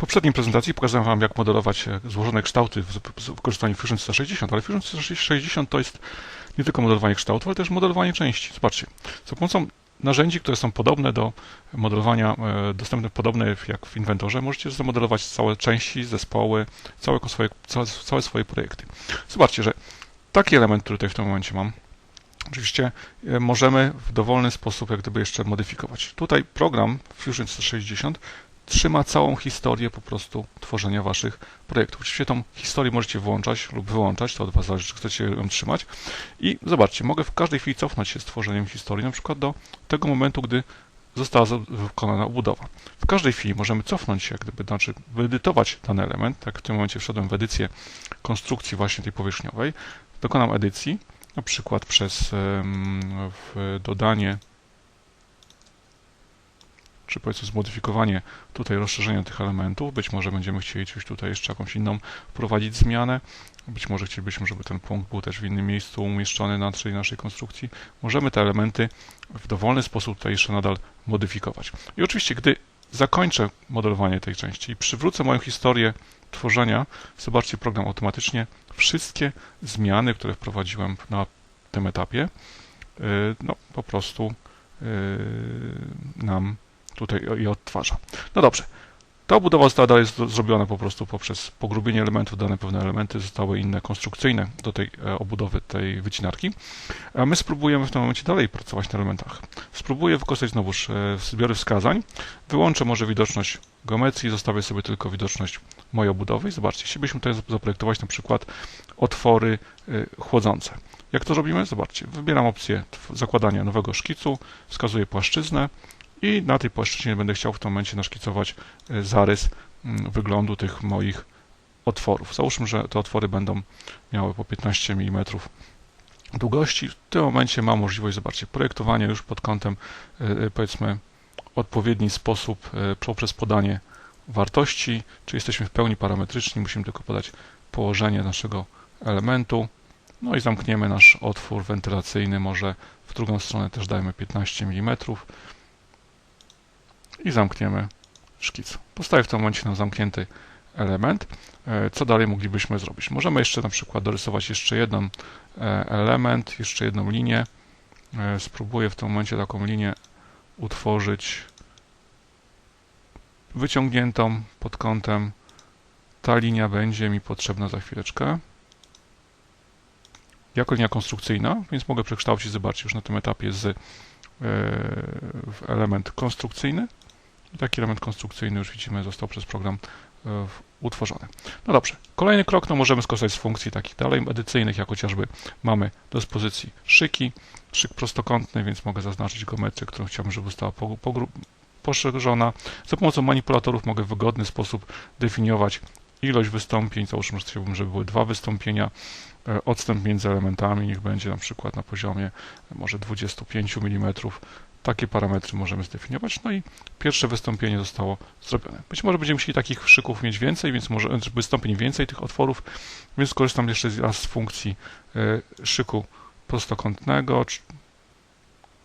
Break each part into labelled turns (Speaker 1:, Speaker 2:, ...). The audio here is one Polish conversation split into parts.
Speaker 1: poprzedniej prezentacji pokazałem Wam, jak modelować e, złożone kształty z wykorzystaniem Fusion 360, ale Fusion 360 to jest nie tylko modelowanie kształtów, ale też modelowanie części. Zobaczcie, za pomocą narzędzi, które są podobne do modelowania, e, dostępne podobne jak w inwentorze, możecie zamodelować całe części, zespoły, całe swoje, całe, całe swoje projekty. Zobaczcie, że taki element, który tutaj w tym momencie mam, oczywiście e, możemy w dowolny sposób jak gdyby jeszcze modyfikować. Tutaj program Fusion 160 trzyma całą historię po prostu tworzenia Waszych projektów. Oczywiście tą historię możecie włączać lub wyłączać, to od Was zależy, czy chcecie ją trzymać. I zobaczcie, mogę w każdej chwili cofnąć się z tworzeniem historii, na przykład do tego momentu, gdy została wykonana obudowa. W każdej chwili możemy cofnąć się, gdyby, znaczy wyedytować dany element. Tak w tym momencie wszedłem w edycję konstrukcji właśnie tej powierzchniowej. Dokonam edycji, na przykład przez dodanie czy powiedzmy zmodyfikowanie tutaj rozszerzenia tych elementów. Być może będziemy chcieli coś tutaj jeszcze jakąś inną wprowadzić zmianę. Być może chcielibyśmy, żeby ten punkt był też w innym miejscu umieszczony na tej naszej konstrukcji. Możemy te elementy w dowolny sposób tutaj jeszcze nadal modyfikować. I oczywiście, gdy zakończę modelowanie tej części i przywrócę moją historię tworzenia, zobaczcie, program automatycznie wszystkie zmiany, które wprowadziłem na tym etapie, y, no po prostu y, nam tutaj je odtwarza. No dobrze. Ta obudowa została dalej zrobiona po prostu poprzez pogrubienie elementów, dane pewne elementy zostały inne konstrukcyjne do tej e, obudowy tej wycinarki. A my spróbujemy w tym momencie dalej pracować na elementach. Spróbuję wykorzystać znowuż e, zbiory wskazań. Wyłączę może widoczność geometrii, zostawię sobie tylko widoczność mojej obudowy i zobaczcie, chcielibyśmy tutaj zaprojektować na przykład otwory e, chłodzące. Jak to robimy? Zobaczcie, wybieram opcję zakładania nowego szkicu, wskazuję płaszczyznę, i na tej płaszczyźnie będę chciał w tym momencie naszkicować e, zarys mm, wyglądu tych moich otworów. Załóżmy, że te otwory będą miały po 15 mm długości. W tym momencie mam możliwość, zobaczcie, projektowania już pod kątem, e, e, powiedzmy, odpowiedni sposób poprzez podanie wartości, czy jesteśmy w pełni parametryczni, musimy tylko podać położenie naszego elementu. No i zamkniemy nasz otwór wentylacyjny, może w drugą stronę też dajmy 15 mm i zamkniemy szkic. Postawię w tym momencie na zamknięty element. E, co dalej moglibyśmy zrobić? Możemy jeszcze na przykład dorysować jeszcze jeden e, element, jeszcze jedną linię. E, spróbuję w tym momencie taką linię utworzyć wyciągniętą pod kątem. Ta linia będzie mi potrzebna za chwileczkę. Jako linia konstrukcyjna, więc mogę przekształcić, zobaczcie, już na tym etapie z w element konstrukcyjny. I taki element konstrukcyjny już widzimy został przez program e, utworzony. No dobrze, kolejny krok, no możemy skorzystać z funkcji takich dalej edycyjnych, jak chociażby mamy do dyspozycji szyki, szyk prostokątny, więc mogę zaznaczyć geometrię, którą chciałbym, żeby została poszerzona. Za pomocą manipulatorów mogę w wygodny sposób definiować ilość wystąpień, załóżmy, że chciałbym, żeby były dwa wystąpienia, e, odstęp między elementami niech będzie na przykład na poziomie e, może 25 mm, takie parametry możemy zdefiniować. No i pierwsze wystąpienie zostało zrobione. Być może będziemy musieli takich szyków mieć więcej, więc może wystąpień więcej tych otworów, więc skorzystam jeszcze raz z funkcji e, szyku prostokątnego.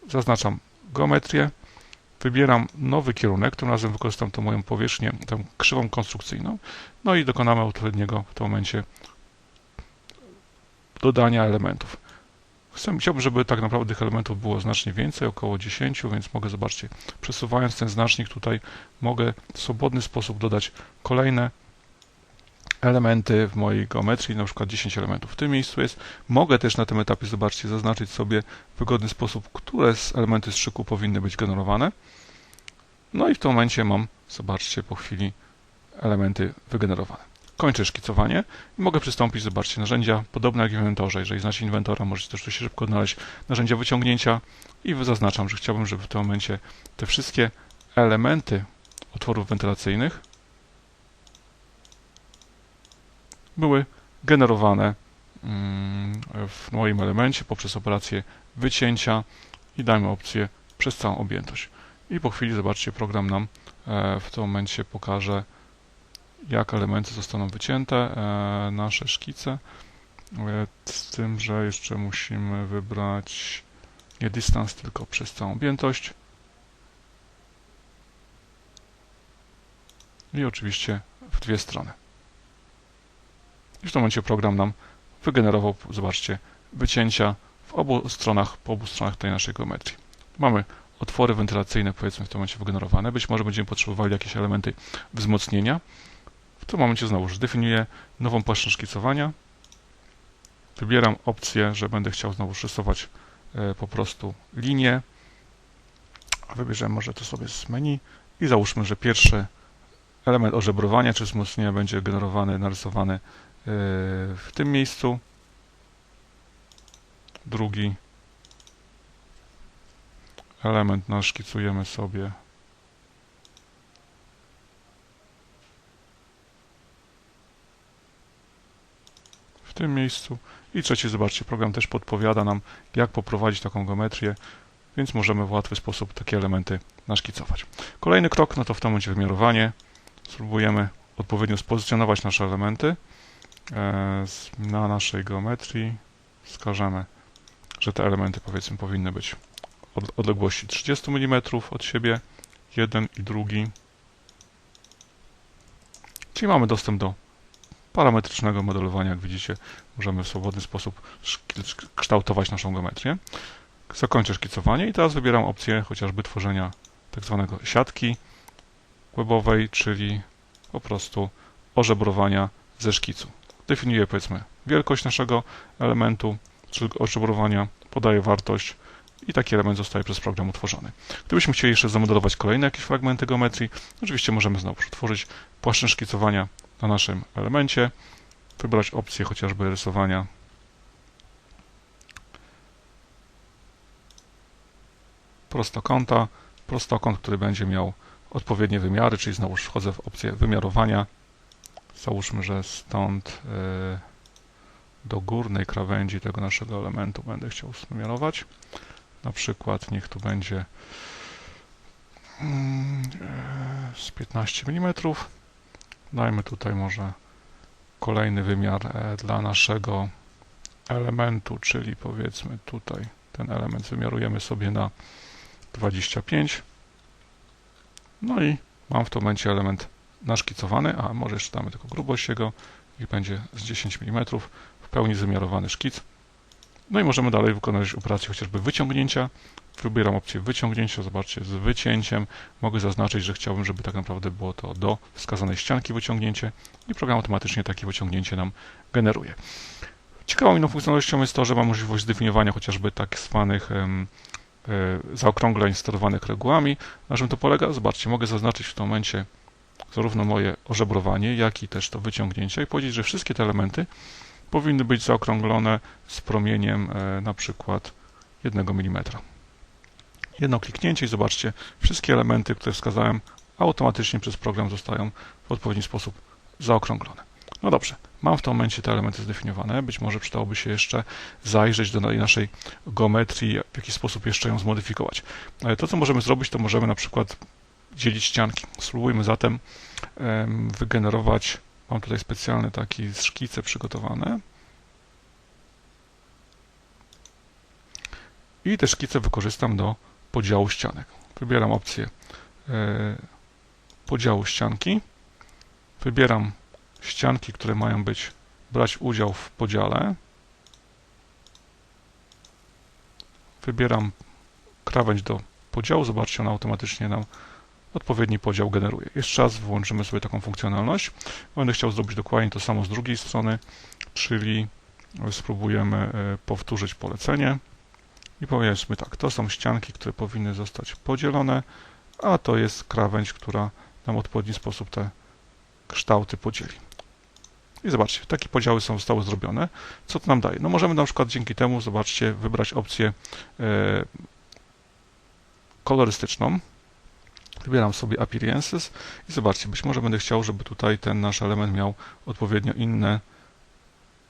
Speaker 1: Zaznaczam geometrię, wybieram nowy kierunek, tym razem wykorzystam tą moją powierzchnię, tę krzywą konstrukcyjną, no i dokonamy odpowiedniego w tym momencie dodania elementów. Chcę, chciałbym, żeby tak naprawdę tych elementów było znacznie więcej, około 10, więc mogę, zobaczcie, przesuwając ten znacznik tutaj, mogę w swobodny sposób dodać kolejne elementy w mojej geometrii, na przykład 10 elementów w tym miejscu jest. Mogę też na tym etapie, zobaczcie, zaznaczyć sobie w wygodny sposób, które z elementy z szyku powinny być generowane. No i w tym momencie mam, zobaczcie, po chwili elementy wygenerowane kończę szkicowanie i mogę przystąpić, zobaczcie, narzędzia podobne jak w inwentorze. Jeżeli znacie inwentora, możecie też tu się szybko odnaleźć narzędzia wyciągnięcia i zaznaczam, że chciałbym, żeby w tym momencie te wszystkie elementy otworów wentylacyjnych były generowane mm, w moim elemencie poprzez operację wycięcia i dajmy opcję przez całą objętość. I po chwili, zobaczcie, program nam e, w tym momencie pokaże jak elementy zostaną wycięte, e, nasze szkice, e, z tym, że jeszcze musimy wybrać nie dystans, tylko przez całą objętość. i oczywiście w dwie strony. I w tym momencie program nam wygenerował, zobaczcie, wycięcia w obu stronach, po obu stronach tej naszej geometrii. Mamy otwory wentylacyjne, powiedzmy, w tym momencie wygenerowane. Być może będziemy potrzebowali jakieś elementy wzmocnienia. W tym momencie znowu definiuję nową płaszczyznę szkicowania. Wybieram opcję, że będę chciał znowu rysować e, po prostu linię. Wybierzemy może to sobie z menu i załóżmy, że pierwszy element ożebrowania czy wzmocnienia będzie generowany, narysowany e, w tym miejscu. Drugi element naszkicujemy sobie tym miejscu. I trzeci, zobaczcie, program też podpowiada nam, jak poprowadzić taką geometrię, więc możemy w łatwy sposób takie elementy naszkicować. Kolejny krok, no to w tym momencie wymiarowanie. Spróbujemy odpowiednio spozycjonować nasze elementy e, na naszej geometrii. Wskażemy, że te elementy, powiedzmy, powinny być odległości 30 mm od siebie, jeden i drugi. Czyli mamy dostęp do parametrycznego modelowania. Jak widzicie, możemy w swobodny sposób kształtować naszą geometrię. Zakończę szkicowanie i teraz wybieram opcję chociażby tworzenia tak zwanego siatki webowej, czyli po prostu ożebrowania ze szkicu. Definiuję powiedzmy wielkość naszego elementu, czyli ożebrowania, podaję wartość i taki element zostaje przez program utworzony. Gdybyśmy chcieli jeszcze zamodelować kolejne jakieś fragmenty geometrii, oczywiście możemy znowu przetworzyć płaszczyznę szkicowania na naszym elemencie, wybrać opcję chociażby rysowania prostokąta, prostokąt, który będzie miał odpowiednie wymiary, czyli znowu wchodzę w opcję wymiarowania. Załóżmy, że stąd e, do górnej krawędzi tego naszego elementu będę chciał wymiarować. Na przykład niech tu będzie mm, e, z 15 mm. Dajmy tutaj może kolejny wymiar e, dla naszego elementu, czyli powiedzmy tutaj ten element wymiarujemy sobie na 25. No i mam w tym momencie element naszkicowany, a może jeszcze damy tylko grubość jego i będzie z 10 mm w pełni wymiarowany szkic. No i możemy dalej wykonać operację chociażby wyciągnięcia. Wybieram opcję wyciągnięcia, zobaczcie, z wycięciem. Mogę zaznaczyć, że chciałbym, żeby tak naprawdę było to do wskazanej ścianki wyciągnięcie i program automatycznie takie wyciągnięcie nam generuje. Ciekawą inną funkcjonalnością jest to, że mam możliwość zdefiniowania chociażby tak zwanych um, zaokrągleń sterowanych regułami. Na czym to polega? Zobaczcie, mogę zaznaczyć w tym momencie zarówno moje ożebrowanie, jak i też to wyciągnięcie i powiedzieć, że wszystkie te elementy powinny być zaokrąglone z promieniem e, na przykład 1 mm. Jedno kliknięcie i zobaczcie, wszystkie elementy, które wskazałem, automatycznie przez program zostają w odpowiedni sposób zaokrąglone. No dobrze, mam w tym momencie te elementy zdefiniowane. Być może przydałoby się jeszcze zajrzeć do naszej geometrii, w jaki sposób jeszcze ją zmodyfikować. To, co możemy zrobić, to możemy na przykład dzielić ścianki. Spróbujmy zatem wygenerować Mam tutaj specjalne takie szkice przygotowane. I te szkice wykorzystam do podziału ścianek. Wybieram opcję e, podziału ścianki. Wybieram ścianki, które mają być brać udział w podziale. Wybieram krawędź do podziału. Zobaczcie, ona automatycznie nam odpowiedni podział generuje. Jeszcze raz włączymy sobie taką funkcjonalność. Będę chciał zrobić dokładnie to samo z drugiej strony, czyli spróbujemy e, powtórzyć polecenie i powiedzmy tak, to są ścianki, które powinny zostać podzielone, a to jest krawędź, która nam w odpowiedni sposób te kształty podzieli. I zobaczcie, takie podziały są, zostały zrobione. Co to nam daje? No możemy na przykład dzięki temu, zobaczcie, wybrać opcję e, kolorystyczną, Wybieram sobie Appearances i zobaczcie, być może będę chciał, żeby tutaj ten nasz element miał odpowiednio inne,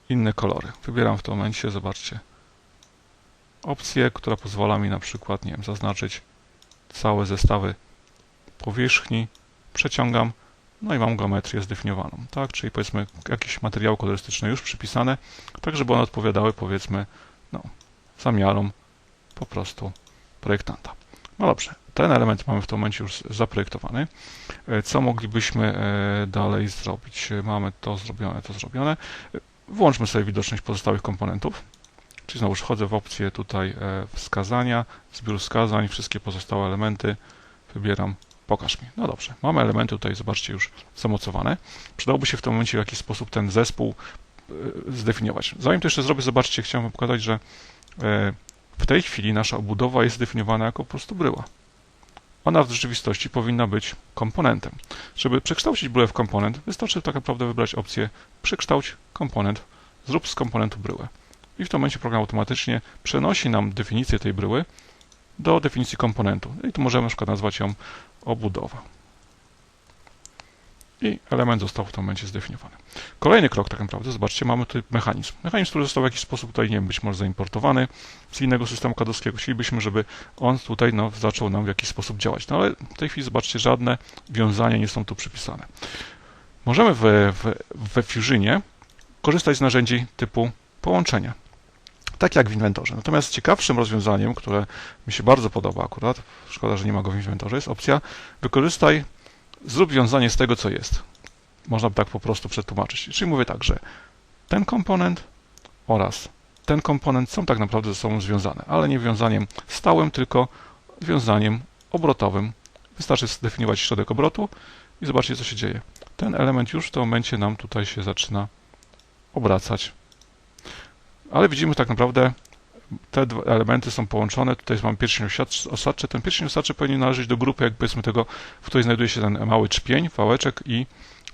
Speaker 1: inne kolory. Wybieram w tym momencie, zobaczcie, opcję, która pozwala mi na przykład, nie wiem, zaznaczyć całe zestawy powierzchni, przeciągam, no i mam geometrię zdefiniowaną, tak, czyli powiedzmy jakieś materiały kolorystyczne już przypisane, tak żeby one odpowiadały powiedzmy, no, zamiarom po prostu projektanta. No dobrze, ten element mamy w tym momencie już zaprojektowany. E, Co moglibyśmy e, dalej zrobić? E, Mamy to zrobione, to zrobione. Włączmy sobie widoczność pozostałych komponentów. Czyli znowu wchodzę w opcję tutaj wskazania, zbiór wskazań, wszystkie pozostałe elementy. Wybieram pokaż mi. No dobrze, mamy elementy tutaj, zobaczcie, już zamocowane. Przydałoby się w tym momencie w jakiś sposób ten zespół zdefiniować. Zanim to jeszcze zrobię, zobaczcie, chciałem pokazać, że w tej chwili nasza obudowa jest zdefiniowana jako po prostu bryła. Ona w rzeczywistości powinna być komponentem. Żeby przekształcić bryłę w komponent, wystarczy tak naprawdę wybrać opcję przekształć komponent, zrób z komponentu bryłę. I w tym momencie program automatycznie przenosi nam definicję tej bryły do definicji komponentu. I tu możemy na przykład nazwać ją obudowa. I element został w tym momencie zdefiniowany. Kolejny krok tak naprawdę, zobaczcie, mamy tutaj mechanizm. Mechanizm, który został w jakiś sposób tutaj, nie wiem, być może zaimportowany z innego systemu kadowskiego. Chcielibyśmy, żeby on tutaj no, zaczął nam w jakiś sposób działać. No ale w tej chwili, zobaczcie, żadne wiązania nie są tu przypisane. Możemy w, w, we Fusionie korzystać z narzędzi typu połączenia. Tak jak w inwentorze. Natomiast ciekawszym rozwiązaniem, które mi się bardzo podoba akurat, szkoda, że nie ma go w inwentorze, jest opcja wykorzystaj, zrób wiązanie z tego, co jest. Można by tak po prostu przetłumaczyć. Czyli mówię tak, że ten komponent oraz ten komponent są tak naprawdę ze sobą związane, ale nie wiązaniem stałym, tylko wiązaniem obrotowym. Wystarczy zdefiniować środek obrotu i zobaczcie, co się dzieje. Ten element już w tym momencie nam tutaj się zaczyna obracać. Ale widzimy tak naprawdę te dwa elementy są połączone. Tutaj mamy pierścień osadczy-. Ten pierścień osadczy powinien należeć do grupy, jak powiedzmy tego, w której znajduje się ten mały trzpień, wałeczek i,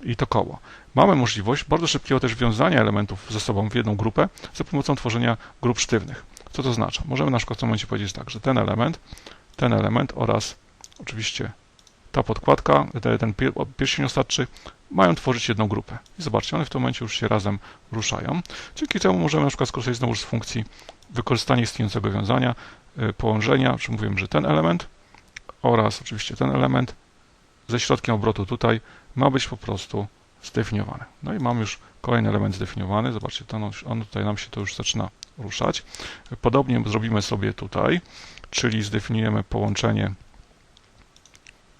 Speaker 1: i to koło. Mamy możliwość bardzo szybkiego też wiązania elementów ze sobą w jedną grupę za pomocą tworzenia grup sztywnych. Co to oznacza? Możemy na przykład w tym momencie powiedzieć tak, że ten element, ten element oraz oczywiście ta podkładka, te- ten pier- pierścień osadczy mają tworzyć jedną grupę. I zobaczcie, one w tym momencie już się razem ruszają. Dzięki temu możemy na przykład skorzystać znowu z funkcji wykorzystania istniejącego wiązania, y, połączenia, czy mówiłem, że ten element oraz oczywiście ten element ze środkiem obrotu tutaj ma być po prostu zdefiniowany. No i mam już kolejny element zdefiniowany. Zobaczcie, to on, on tutaj nam się to już zaczyna ruszać. Podobnie zrobimy sobie tutaj, czyli zdefiniujemy połączenie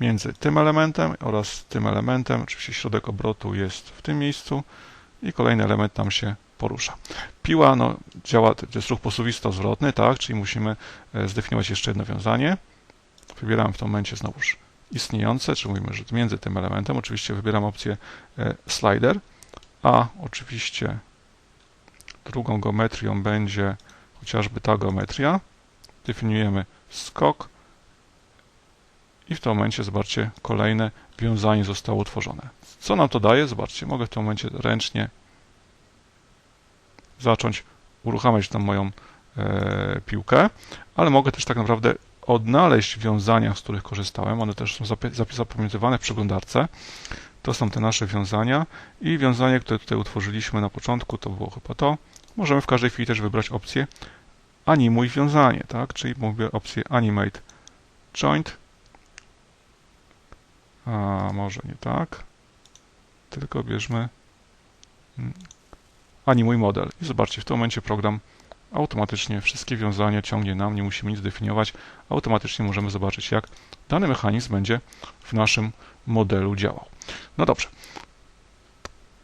Speaker 1: między tym elementem oraz tym elementem. Oczywiście środek obrotu jest w tym miejscu i kolejny element nam się porusza. Piła no, działa, to jest ruch posuwisto-zwrotny, tak, czyli musimy e, zdefiniować jeszcze jedno wiązanie. Wybieram w tym momencie znowuż istniejące, czyli mówimy, że między tym elementem. Oczywiście wybieram opcję e, slider, a oczywiście drugą geometrią będzie chociażby ta geometria. Definiujemy skok i w tym momencie, zobaczcie, kolejne wiązanie zostało utworzone. Co nam to daje? Zobaczcie, mogę w tym momencie ręcznie zacząć uruchamiać tą moją e, piłkę, ale mogę też tak naprawdę odnaleźć wiązania, z których korzystałem. One też są zapamiętywane w przeglądarce. To są te nasze wiązania i wiązanie, które tutaj utworzyliśmy na początku, to było chyba to. Możemy w każdej chwili też wybrać opcję animuj wiązanie, tak? Czyli mówię opcję animate joint. A może nie tak. Tylko bierzmy mm, animuj model. I zobaczcie, w tym momencie program automatycznie wszystkie wiązania ciągnie nam, nie musimy nic definiować. Automatycznie możemy zobaczyć, jak dany mechanizm będzie w naszym modelu działał. No dobrze.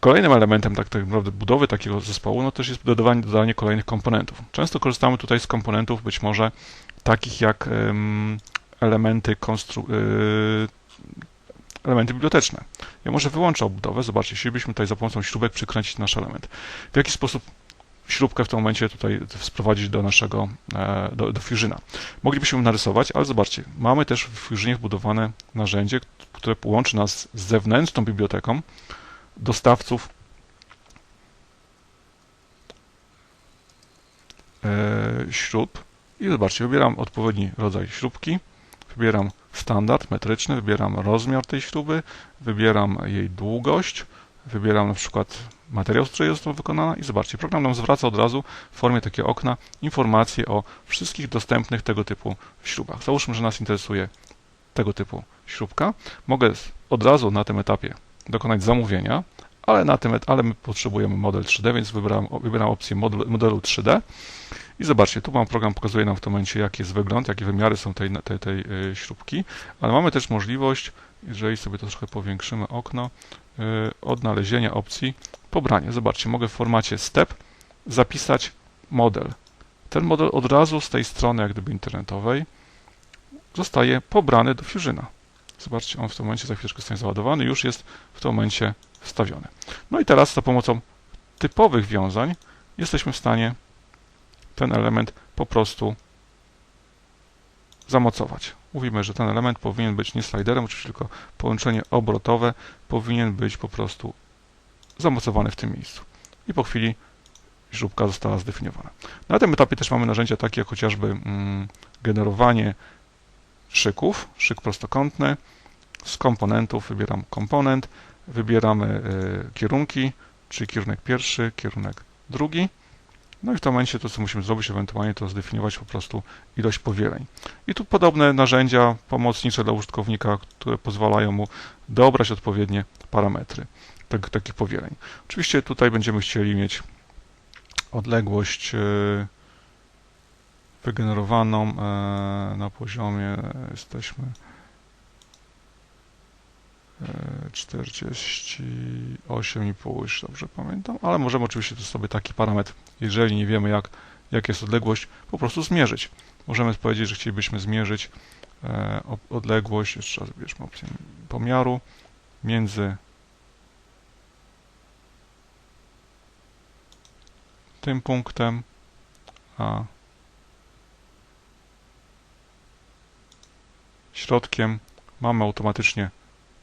Speaker 1: Kolejnym elementem tak, tak naprawdę budowy takiego zespołu no też jest dodawanie, dodanie kolejnych komponentów. Często korzystamy tutaj z komponentów być może takich jak em, elementy konstru- y, elementy biblioteczne. Ja może wyłączę obudowę. Zobaczcie, chcielibyśmy tutaj za pomocą śrubek przykręcić nasz element. W jaki sposób śrubkę w tym momencie tutaj sprowadzić do naszego, e, do, do Fusiona. Moglibyśmy narysować, ale zobaczcie, mamy też w Fusionie wbudowane narzędzie, które połączy nas z zewnętrzną biblioteką dostawców e, śrub i zobaczcie, wybieram odpowiedni rodzaj śrubki, wybieram standard metryczny, wybieram rozmiar tej śruby, wybieram jej długość, wybieram na przykład materiał, z którego została wykonana i zobaczcie, program nam zwraca od razu w formie takiego okna informacje o wszystkich dostępnych tego typu śrubach. Załóżmy, że nas interesuje tego typu śrubka. Mogę od razu na tym etapie dokonać zamówienia, ale na tym, ale my potrzebujemy model 3D, więc wybieram, wybieram opcję model, modelu 3D I zobaczcie, tu mam program pokazuje nam w tym momencie, jaki jest wygląd, jakie wymiary są tej, tej, tej y, śrubki, ale mamy też możliwość, jeżeli sobie to trochę powiększymy okno, y, odnalezienia opcji pobranie. Zobaczcie, mogę w formacie step zapisać model. Ten model od razu z tej strony, jak gdyby internetowej, zostaje pobrany do Fusiona. Zobaczcie, on w tym momencie za chwileczkę zostanie załadowany, już jest w tym momencie wstawiony. No i teraz za pomocą typowych wiązań jesteśmy w stanie ten element po prostu zamocować. Mówimy, że ten element powinien być nie sliderem, oczywiście tylko połączenie obrotowe powinien być po prostu zamocowany w tym miejscu. I po chwili śrubka została zdefiniowana. Na tym etapie też mamy narzędzia takie jak chociażby mm, generowanie szyków, szyk prostokątny. Z komponentów wybieram komponent, wybieramy y, kierunki, czyli kierunek pierwszy, kierunek drugi. No i w tym momencie to, co musimy zrobić, ewentualnie to zdefiniować po prostu ilość powieleń. I tu podobne narzędzia pomocnicze dla użytkownika, które pozwalają mu dobrać odpowiednie parametry tak, takich powieleń. Oczywiście tutaj będziemy chcieli mieć odległość e, wygenerowaną e, na poziomie e, jesteśmy 48,5, jeśli dobrze pamiętam, ale możemy oczywiście sobie taki parametr, jeżeli nie wiemy jak, jak jest odległość, po prostu zmierzyć. Możemy powiedzieć, że chcielibyśmy zmierzyć odległość, jeszcze raz wybierzmy opcję pomiaru między tym punktem, a środkiem mamy automatycznie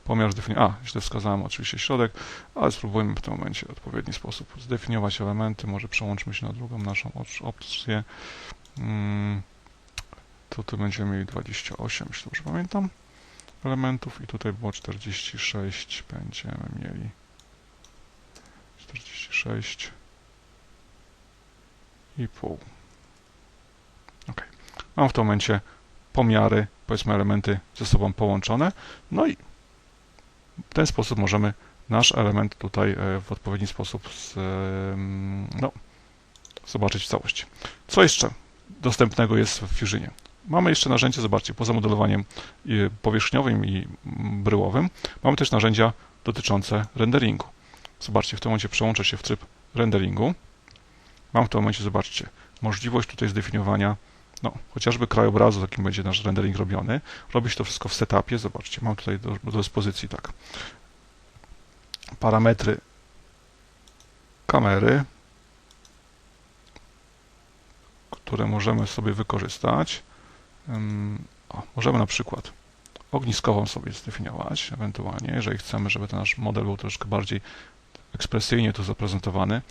Speaker 1: pomiar zdefiniowany. A, źle wskazałem oczywiście środek, ale spróbujmy w tym momencie w odpowiedni sposób zdefiniować elementy. Może przełączmy się na drugą naszą opcję. Hmm. Tutaj będziemy mieli 28, jeśli dobrze pamiętam, elementów i tutaj było 46, będziemy mieli 46 i pół. Ok. Mam w tym momencie pomiary, powiedzmy elementy ze sobą połączone. No i ten sposób możemy nasz element tutaj e, w odpowiedni sposób z, no, zobaczyć w całości. Co jeszcze dostępnego jest w Fusionie? Mamy jeszcze narzędzie, zobaczcie, poza modelowaniem powierzchniowym i bryłowym, mamy też narzędzia dotyczące renderingu. Zobaczcie, w tym momencie przełączę się w tryb renderingu. Mam w tym momencie, zobaczcie, możliwość tutaj zdefiniowania no, chociażby krajobrazu, jakim będzie nasz rendering robiony. Robi się to wszystko w setupie. Zobaczcie, mam tutaj do, do dyspozycji tak parametry kamery, które możemy sobie wykorzystać. O, możemy na przykład ogniskową sobie zdefiniować, ewentualnie, jeżeli chcemy, żeby ten nasz model był troszkę bardziej ekspresyjnie tu zaprezentowany,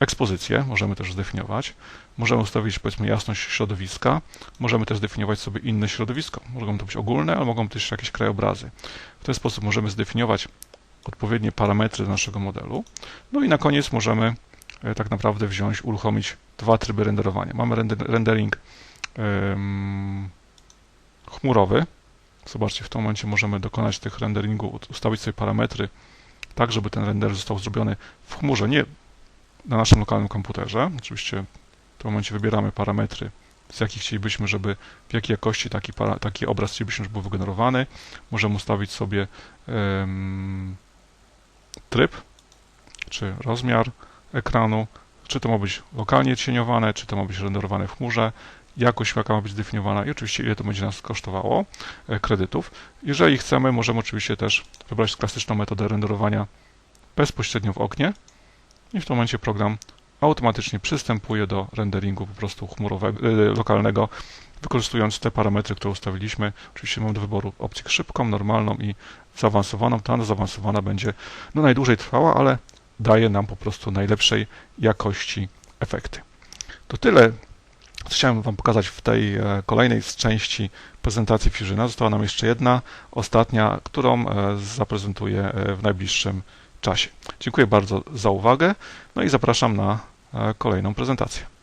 Speaker 1: ekspozycję możemy też zdefiniować. Możemy ustawić powiedzmy jasność środowiska. Możemy też zdefiniować sobie inne środowisko. Mogą to być ogólne, ale mogą też jakieś krajobrazy. W ten sposób możemy zdefiniować odpowiednie parametry naszego modelu. No i na koniec możemy e, tak naprawdę wziąć, uruchomić dwa tryby renderowania. Mamy render, rendering chmurowy. Zobaczcie, w tym momencie możemy dokonać tych renderingu, ustawić sobie parametry tak, żeby ten render został zrobiony w chmurze, nie na naszym lokalnym komputerze. Oczywiście w tym momencie wybieramy parametry, z jakich chcielibyśmy, żeby, w jakiej jakości taki, para, taki obraz chcielibyśmy, żeby był wygenerowany. Możemy ustawić sobie um, tryb, czy rozmiar ekranu, czy to ma być lokalnie cieniowane, czy to ma być renderowane w chmurze, jakość jaka ma być zdefiniowana i oczywiście ile to będzie nas kosztowało e, kredytów. Jeżeli chcemy, możemy oczywiście też wybrać klasyczną metodę renderowania bezpośrednio w oknie i w tym momencie program automatycznie przystępuje do renderingu po prostu chmurowego, e, lokalnego, wykorzystując te parametry, które ustawiliśmy. Oczywiście mamy do wyboru opcję szybką, normalną i zaawansowaną. Ta zaawansowana będzie no, najdłużej trwała, ale daje nam po prostu najlepszej jakości efekty. To tyle chciałem Wam pokazać w tej e, kolejnej części prezentacji Fusiona. Została nam jeszcze jedna, ostatnia, którą e, zaprezentuję e, w najbliższym czasie. Dziękuję bardzo za uwagę, no i zapraszam na kolejną prezentację.